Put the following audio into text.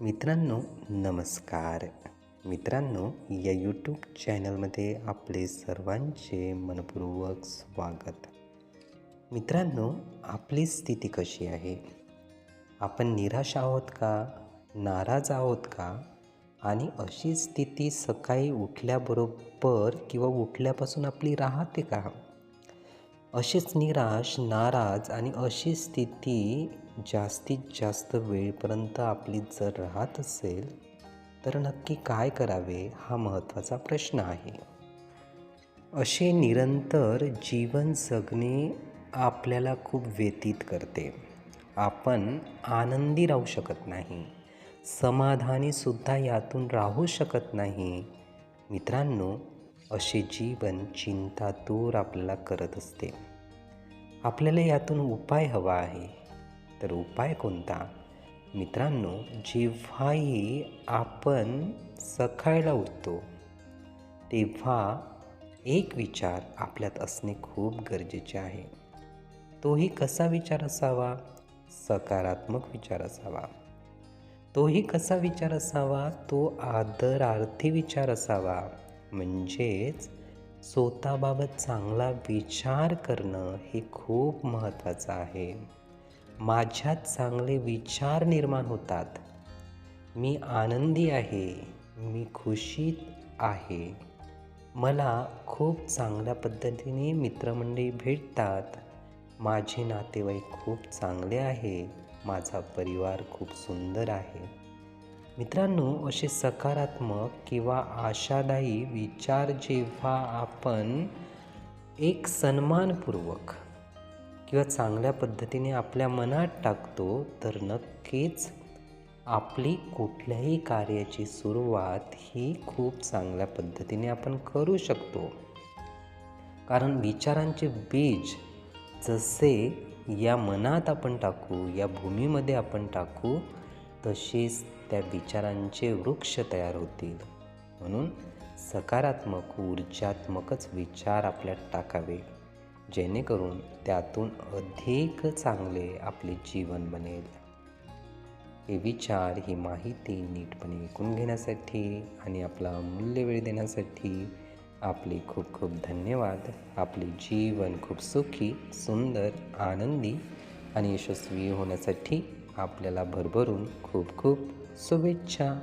मित्रांनो नमस्कार. मित्रांनो या यूट्यूब चॅनलमध्ये आपले सर्वांचे मनपूर्वक स्वागत. मित्रांनो आपली स्थिती कशी आहे? आपण निराश आहोत का? नाराज आहोत का? आणि अशी स्थिती सकाळी उठल्याबरोबर किंवा उठल्यापासून आपली राहते का? अशीच निराश नाराज आणि अशी स्थिती जास्तीत जास्त वेळपर्यंत आपली जर राहत असेल तर नक्की काय करावे हा महत्त्वाचा प्रश्न आहे. असे निरंतर जीवन जगणे आपल्याला खूप व्यतीत करते. आपण आनंदी राहू शकत नाही. समाधानीसुद्धा यातून राहू शकत नाही. मित्रांनो असे जीवन चिंता दूर आपल्याला करत असते. आपल्याला यातून उपाय हवा आहे. तर उपाय कोणता? मित्रांनो जेव्हाही आपण सकाळला उठतो तेव्हा एक विचार आपल्यात असणे खूप गरजेचे आहे. तोही कसा विचार असावा? सकारात्मक विचार असावा. तोही कसा विचार असावा? तो आदरार्थी विचार असावा. म्हणजेच स्वतःबाबत चांगला विचार करणं हे खूप महत्त्वाचं आहे. माझ्यात चांगले विचार निर्माण होतात. मी आनंदी आहे मी खुशीत आहे. मला खूप चांगल्या पद्धतीने मित्रमंडळी भेटतात. माझे नातेवाईक खूप चांगले आहे माझा परिवार खूप सुंदर आहे. मित्रांनो असे सकारात्मक किंवा आशादायी विचार जेव्हा आपण एक सन्मानपूर्वक किंवा चांगल्या पद्धतीने आपल्या मनात टाकतो तर नक्कीच आपली कुठल्याही कार्याची सुरुवात ही खूप चांगल्या पद्धतीने आपण करू शकतो. कारण विचारांचे बीज जसे या मनात आपण टाकू या भूमीमध्ये आपण टाकू तसेच त्या विचारांचे वृक्ष तयार होतील. म्हणून सकारात्मक ऊर्जात्मकच विचार आपल्यात टाकावे. जेणेकरून त्यातून अधिक चांगले आपले जीवन बनेल. हे विचार ही माहिती नीटपणे ऐकून घेण्यासाठी आणि आपला अमूल्य वेळ देण्यासाठी आपले खूप खूप धन्यवाद. आपले जीवन खूप सुखी सुंदर आनंदी आणि यशस्वी होण्यासाठी आपल्याला भरभरून खूप खूप शुभेच्छा.